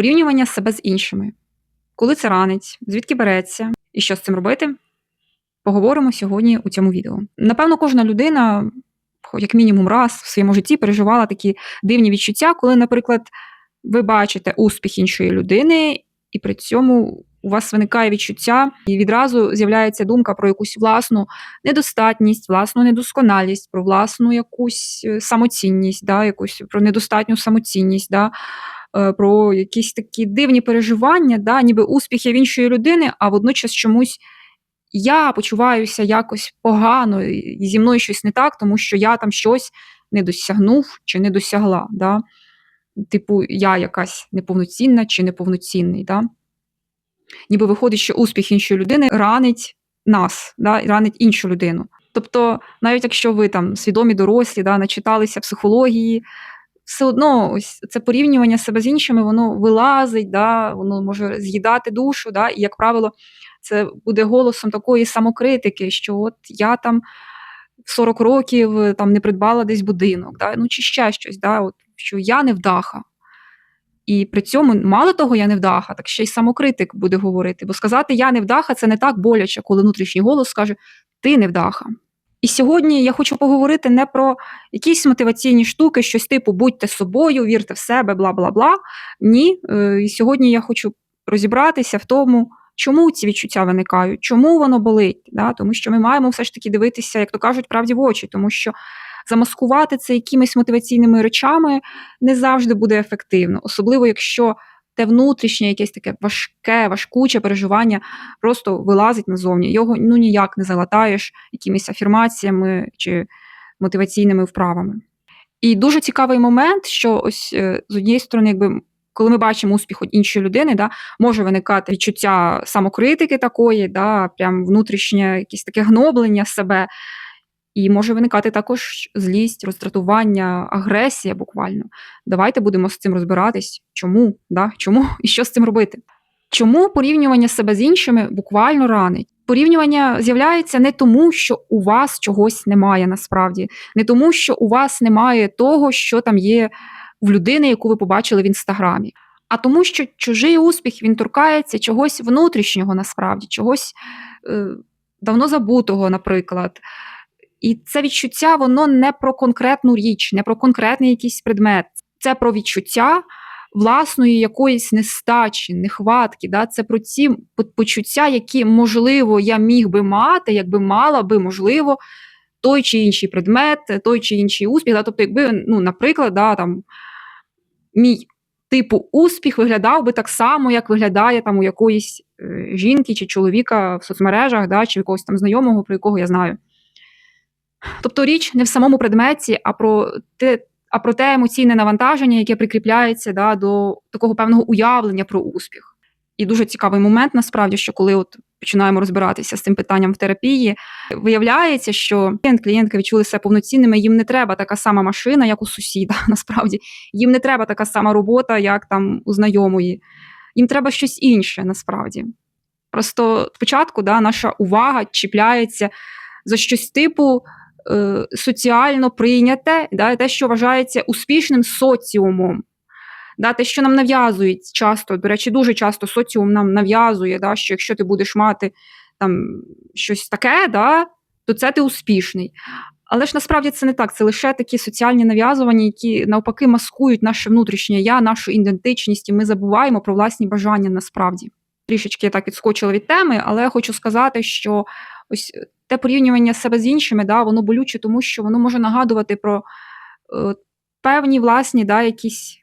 Порівнювання себе з іншими. Коли це ранить, звідки береться і що з цим робити? Поговоримо сьогодні у цьому відео. Напевно, кожна людина, як мінімум раз в своєму житті, переживала такі дивні відчуття, коли, наприклад, ви бачите успіх іншої людини, і при цьому у вас виникає відчуття, і відразу з'являється думка про якусь власну недостатність, власну недосконалість, про власну якусь е, самоцінність, да, якусь про недостатню самоцінність. Да. Е, про якісь такі дивні переживання, да, ніби успіхи в іншої людини, а водночас чомусь я почуваюся якось погано, і зі мною щось не так, тому що я там щось не досягнув чи не досягла. Да? Типу, я якась неповноцінна чи неповноцінний. Да? Ніби виходить, що успіх іншої людини ранить нас, да? ранить іншу людину. Тобто, навіть якщо ви там свідомі дорослі, да, начиталися психології, все одно ось це порівнювання себе з іншими, воно вилазить, да, воно може з'їдати душу. Да, І, як правило, це буде голосом такої самокритики, що от я там в 40 років там не придбала десь будинок, да, ну чи ще щось, да, от, що я не вдаха. І при цьому, мало того, я не вдаха, так ще й самокритик буде говорити. Бо сказати я не вдаха це не так боляче, коли внутрішній голос скаже Ти не вдаха. І сьогодні я хочу поговорити не про якісь мотиваційні штуки, щось типу будьте собою, вірте в себе, бла бла бла. Ні. Е, і сьогодні я хочу розібратися в тому, чому ці відчуття виникають, чому воно болить. Да? Тому що ми маємо все ж таки дивитися, як то кажуть, правді в очі, тому що замаскувати це якимись мотиваційними речами не завжди буде ефективно, особливо якщо те внутрішнє, якесь таке важке, важкуче переживання просто вилазить назовні. Його ну ніяк не залатаєш якимись афірмаціями чи мотиваційними вправами. І дуже цікавий момент, що ось е, з однієї сторони, якби. Коли ми бачимо успіх іншої людини, да, може виникати відчуття самокритики такої, да, прям внутрішнє якесь таке гноблення себе. І може виникати також злість, роздратування, агресія буквально. Давайте будемо з цим розбиратись, чому, да? чому і що з цим робити. Чому порівнювання себе з іншими буквально ранить? Порівнювання з'являється не тому, що у вас чогось немає насправді, не тому, що у вас немає того, що там є в людини, яку ви побачили в інстаграмі, а тому, що чужий успіх він торкається чогось внутрішнього, насправді, чогось е, давно забутого, наприклад. І це відчуття, воно не про конкретну річ, не про конкретний якийсь предмет. Це про відчуття власної якоїсь нестачі, нехватки. Да? Це про ці почуття, які, можливо, я міг би мати, якби мала би, можливо, той чи інший предмет, той чи інший успіх. Да? Тобто, якби, ну, наприклад, да, там, мій типу успіх виглядав би так само, як виглядає там у якоїсь е, жінки чи чоловіка в соцмережах, да, чи якогось там знайомого, про якого я знаю. Тобто річ не в самому предметі, а про те, а про те емоційне навантаження, яке прикріпляється да, до такого певного уявлення про успіх. І дуже цікавий момент, насправді, що коли от починаємо розбиратися з цим питанням в терапії, виявляється, що клієнт, клієнтка відчули себе повноцінними, їм не треба така сама машина, як у сусіда. Насправді, їм не треба така сама робота, як там у знайомої. Їм треба щось інше насправді. Просто спочатку да, наша увага чіпляється за щось типу е, соціально прийняте, да, те, що вважається успішним соціумом. Да, Те, що нам нав'язують часто, до речі, дуже часто соціум нам нав'язує, да, що якщо ти будеш мати там щось таке, да, то це ти успішний. Але ж насправді це не так. Це лише такі соціальні нав'язування, які навпаки маскують наше внутрішнє я, нашу ідентичність, і ми забуваємо про власні бажання насправді. Трішечки я так відскочила від теми, але я хочу сказати, що ось те порівнювання себе з іншими, да, воно болюче, тому що воно може нагадувати про е, певні власні да, якісь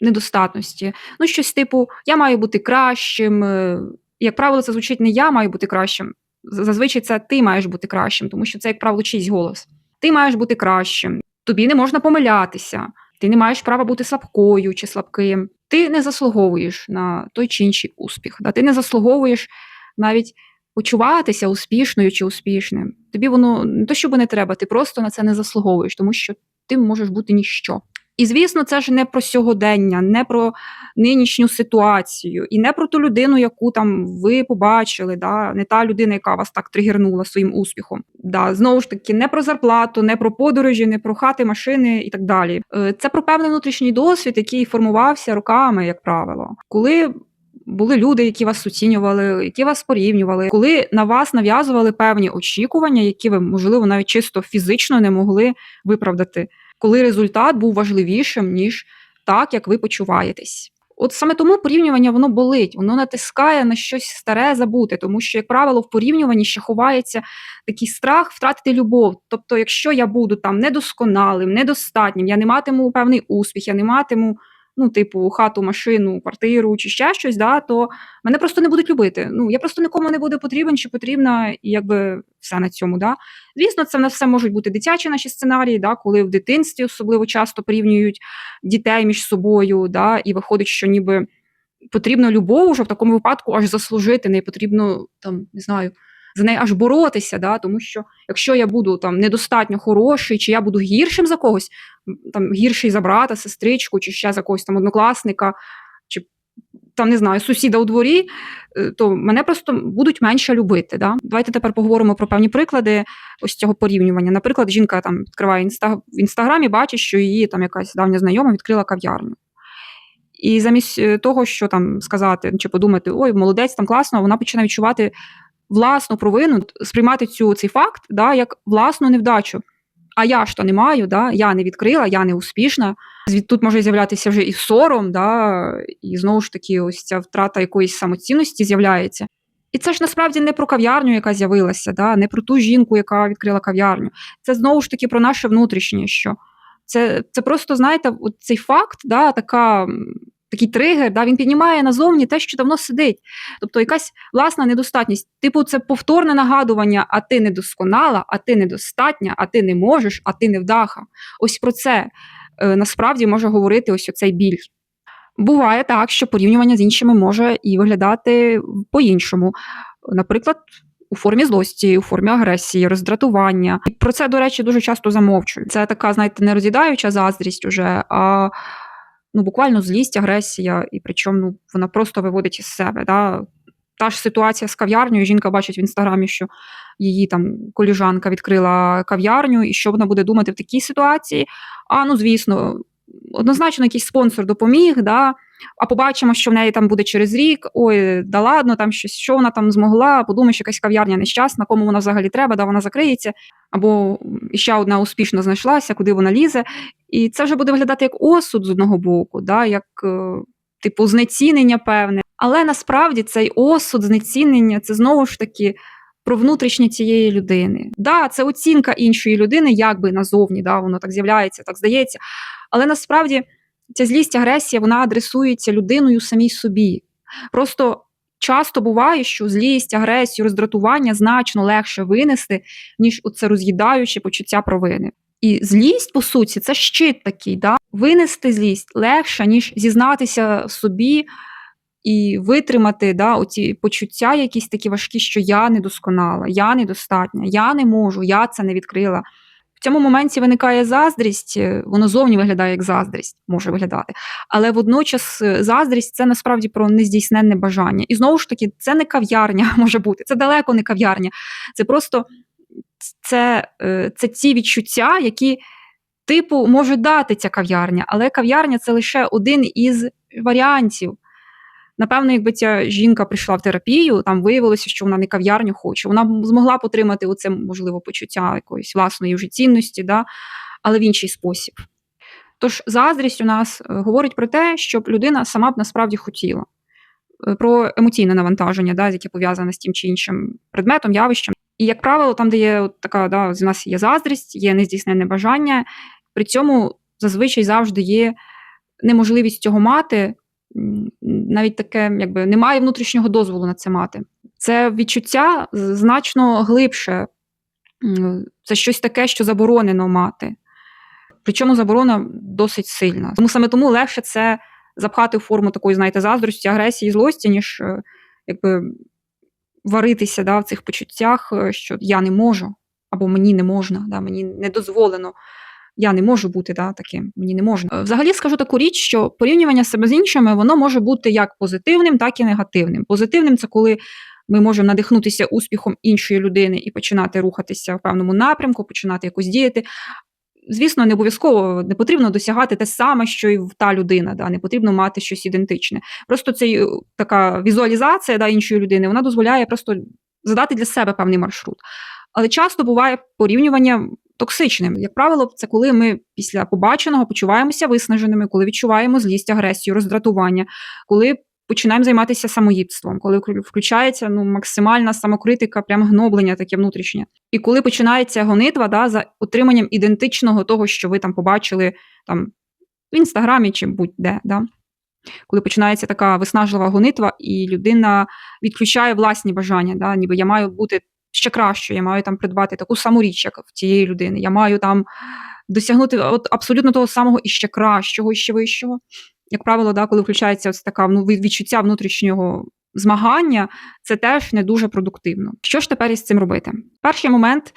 недостатності. Ну, щось типу, я маю бути кращим. Е, як правило, це звучить не я маю бути кращим. Зазвичай це ти маєш бути кращим, тому що це, як правило, чийсь голос. Ти маєш бути кращим, тобі не можна помилятися, ти не маєш права бути слабкою чи слабким. Ти не заслуговуєш на той чи інший успіх. Да? Ти не заслуговуєш навіть почуватися успішною чи успішним. Тобі воно не то, щоб не треба, ти просто на це не заслуговуєш, тому що ти можеш бути ніщо. І, звісно, це ж не про сьогодення, не про нинішню ситуацію, і не про ту людину, яку там ви побачили, да? не та людина, яка вас так тригернула своїм успіхом. Да? Знову ж таки, не про зарплату, не про подорожі, не про хати, машини і так далі. Е, Це про певний внутрішній досвід, який формувався роками, як правило. Коли були люди, які вас оцінювали, які вас порівнювали, коли на вас нав'язували певні очікування, які ви, можливо, навіть чисто фізично не могли виправдати, коли результат був важливішим, ніж так, як ви почуваєтесь. От саме тому порівнювання воно болить, воно натискає на щось старе забути, тому що, як правило, в порівнюванні ще ховається такий страх втратити любов. Тобто, якщо я буду там недосконалим, недостатнім, я не матиму певний успіх, я не матиму ну, типу, хату, машину, квартиру чи ще щось, да, то мене просто не будуть любити. Ну, я просто нікому не буду потрібен чи потрібна, і якби все на цьому. Да. Звісно, це в нас все можуть бути дитячі наші сценарії, да, коли в дитинстві особливо часто порівнюють дітей між собою, да, і виходить, що ніби потрібно любов уже в такому випадку аж заслужити, не потрібно там, не знаю. За неї аж боротися, да, тому що якщо я буду там недостатньо хороший, чи я буду гіршим за когось, там гірший за брата, сестричку, чи ще за когось там однокласника, чи там не знаю, сусіда у дворі, е, то мене просто будуть менше любити. Да? Давайте тепер поговоримо про певні приклади ось цього порівнювання. Наприклад, жінка там відкриває інста в інстаграмі, бачить, що її там якась давня знайома відкрила кав'ярню. І замість е, того, що там сказати чи подумати, ой, молодець, там класно, вона починає відчувати власну провину, сприймати цю цей факт да, як власну невдачу. А я ж то не маю, да, я не відкрила, я не успішна. Тут може з'являтися вже і сором, да, і знову ж таки, ось ця втрата якоїсь самоцінності з'являється. І це ж насправді не про кав'ярню, яка з'явилася, да, не про ту жінку, яка відкрила кав'ярню. Це знову ж таки про наше внутрішнє. що Це це просто, знаєте, цей факт, да, така такий тригер, да, він піднімає назовні те, що давно сидить. Тобто якась власна недостатність. Типу, це повторне нагадування, а ти недосконала, а ти недостатня, а ти не можеш, а ти не вдаха. Ось про це е, насправді може говорити ось оцей біль. Буває так, що порівнювання з іншими може і виглядати по-іншому. Наприклад, у формі злості, у формі агресії, роздратування. І про це, до речі, дуже часто замовчують. Це така, знаєте, не роз'їдаюча заздрість уже, а ну, буквально злість, агресія, і причому ну, вона просто виводить із себе. Да? Та ж ситуація з кав'ярнею. Жінка бачить в інстаграмі, що її там коліжанка відкрила кав'ярню, і що вона буде думати в такій ситуації. А ну, звісно, однозначно, якийсь спонсор допоміг. да, а побачимо, що в неї там буде через рік. Ой, да ладно, там щось, що вона там змогла, подумаєш, якась кав'ярня нещасна, кому вона взагалі треба, да вона закриється. Або ще одна успішно знайшлася, куди вона лізе. І це вже буде виглядати як осуд з одного боку, да, як е, типу знецінення певне. Але насправді цей осуд, знецінення це знову ж таки. Про внутрішнє цієї людини. Да, це оцінка іншої людини, як би назовні, да, воно так з'являється, так здається. Але насправді ця злість, агресія вона адресується людиною самій собі. Просто часто буває, що злість, агресію, роздратування значно легше винести, ніж оце роз'їдаюче почуття провини. І злість, по суті, це щит такий. Да? Винести злість легше, ніж зізнатися собі і витримати да, оці почуття, якісь такі важкі, що я недосконала, я недостатня, я не можу, я це не відкрила. В цьому моменті виникає заздрість, е, воно зовні виглядає як заздрість, може виглядати. Але водночас е, заздрість це насправді про нездійсненне бажання. І знову ж таки, це не кав'ярня може бути, це далеко не кав'ярня. Це просто це, е, це ті відчуття, які типу може дати ця кав'ярня, але кав'ярня це лише один із варіантів. Напевно, якби ця жінка прийшла в терапію, там виявилося, що вона не кав'ярню хоче. Вона змогла потримати оце, можливо, почуття якоїсь власної вже цінності, да? але в інший спосіб. Тож заздрість у нас е, говорить про те, щоб людина сама б насправді хотіла, е, про емоційне навантаження, да, яке пов'язане з тим чи іншим предметом, явищем. І, як правило, там, де є така, да, у нас є заздрість, є нездійсненне бажання, при цьому зазвичай завжди є неможливість цього мати навіть таке, якби немає внутрішнього дозволу на це мати. Це відчуття значно глибше, це щось таке, що заборонено мати. Причому заборона досить сильна. Тому саме тому легше це запхати в форму такої, знаєте, заздрості, агресії, злості, ніж е, якби варитися да, в цих почуттях, е, що я не можу, або мені не можна, да, мені не дозволено я не можу бути да, таким, мені не можна. Е, Взагалі скажу таку річ, що порівнювання себе з іншими воно може бути як позитивним, так і негативним. Позитивним це коли ми можемо надихнутися успіхом іншої людини і починати рухатися в певному напрямку, починати якось діяти. Звісно, не обов'язково не потрібно досягати те саме, що і та людина, да, не потрібно мати щось ідентичне. Просто цей е, така візуалізація да, іншої людини вона дозволяє просто задати для себе певний маршрут. Але часто буває порівнювання токсичним. Як правило, це коли ми після побаченого почуваємося виснаженими, коли відчуваємо злість, агресію, роздратування, коли починаємо займатися самоїдством, коли включається ну, максимальна самокритика, прям гноблення таке внутрішнє. І коли починається гонитва да, за отриманням ідентичного того, що ви там побачили там, в інстаграмі чи будь-де. Да. Коли починається така виснажлива гонитва, і людина відключає власні бажання, да, ніби я маю бути ще краще, я маю там придбати таку саму річ, як в тієї людини. Я маю там досягнути от абсолютно того самого і ще кращого, і ще вищого. Як правило, да, коли включається ось така ну, відчуття внутрішнього змагання, це теж не дуже продуктивно. Що ж тепер із цим робити? Перший момент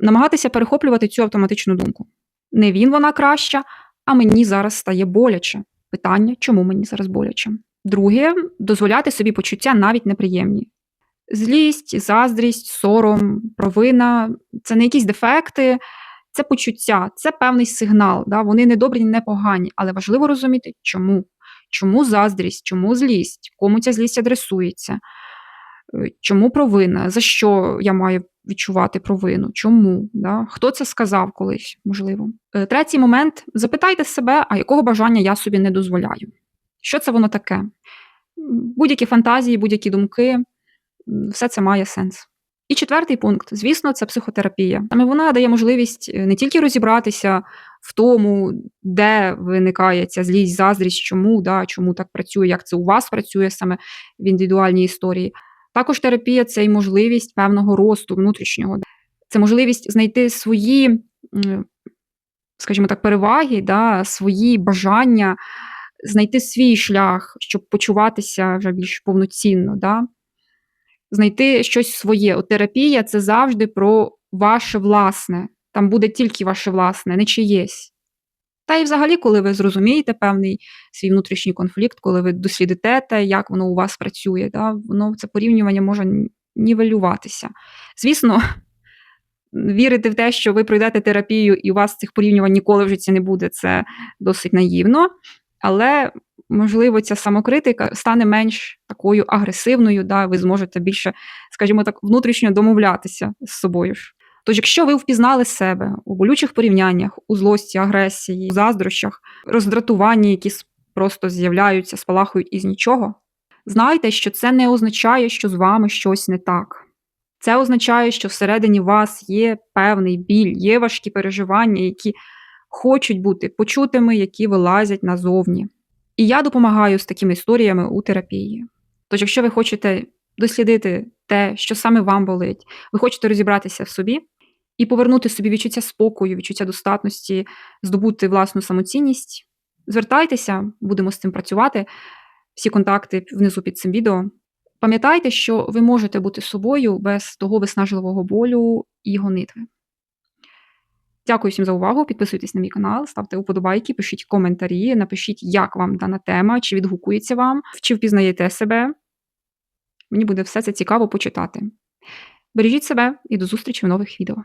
намагатися перехоплювати цю автоматичну думку. Не він вона краща, а мені зараз стає боляче. Питання, чому мені зараз боляче? Друге, дозволяти собі почуття навіть неприємні. Злість, заздрість, сором, провина це не якісь дефекти, це почуття, це певний сигнал. Да? Вони не добрі, не погані, але важливо розуміти, чому. Чому заздрість, чому злість, кому ця злість адресується, е, чому провина, за що я маю відчувати провину, чому, да? хто це сказав колись, можливо. Е, третій момент: запитайте себе, а якого бажання я собі не дозволяю. Що це воно таке? Будь-які фантазії, будь-які думки, все це має сенс. І четвертий пункт, звісно, це психотерапія. Саме вона дає можливість е, не тільки розібратися в тому, де виникає ця злість, заздрість, чому, да, чому так працює, як це у вас працює саме в індивідуальній історії. Також терапія це й можливість певного росту внутрішнього. Це можливість знайти свої, скажімо так, переваги, да, свої бажання, знайти свій шлях, щоб почуватися вже більш повноцінно. Да знайти щось своє. От терапія це завжди про ваше власне. Там буде тільки ваше власне, не чиєсь. Та і взагалі, коли ви зрозумієте певний свій внутрішній конфлікт, коли ви дослідите те, як воно у вас працює, да, воно це порівнювання може нівелюватися. Звісно, вірити в те, що ви пройдете терапію і у вас цих порівнювань ніколи в житті не буде, це досить наївно. Але можливо, ця самокритика стане менш такою агресивною, да, ви зможете більше, скажімо так, внутрішньо домовлятися з собою ж. Тож, якщо ви впізнали себе у болючих порівняннях, у злості, агресії, у заздрощах, роздратуванні, які просто з'являються, спалахують із нічого, знайте, що це не означає, що з вами щось не так. Це означає, що всередині вас є певний біль, є важкі переживання, які хочуть бути почутими, які вилазять назовні. І я допомагаю з такими історіями у терапії. Тож, якщо ви хочете дослідити те, що саме вам болить, ви хочете розібратися в собі і повернути собі відчуття спокою, відчуття достатності, здобути власну самоцінність, звертайтеся, будемо з цим працювати. Всі контакти внизу під цим відео. Пам'ятайте, що ви можете бути собою без того виснажливого болю і гонитви. Дякую всім за увагу. Підписуйтесь на мій канал, ставте уподобайки, пишіть коментарі, напишіть, як вам дана тема, чи відгукується вам, чи впізнаєте себе. Мені буде все це цікаво почитати. Бережіть себе і до зустрічі в нових відео.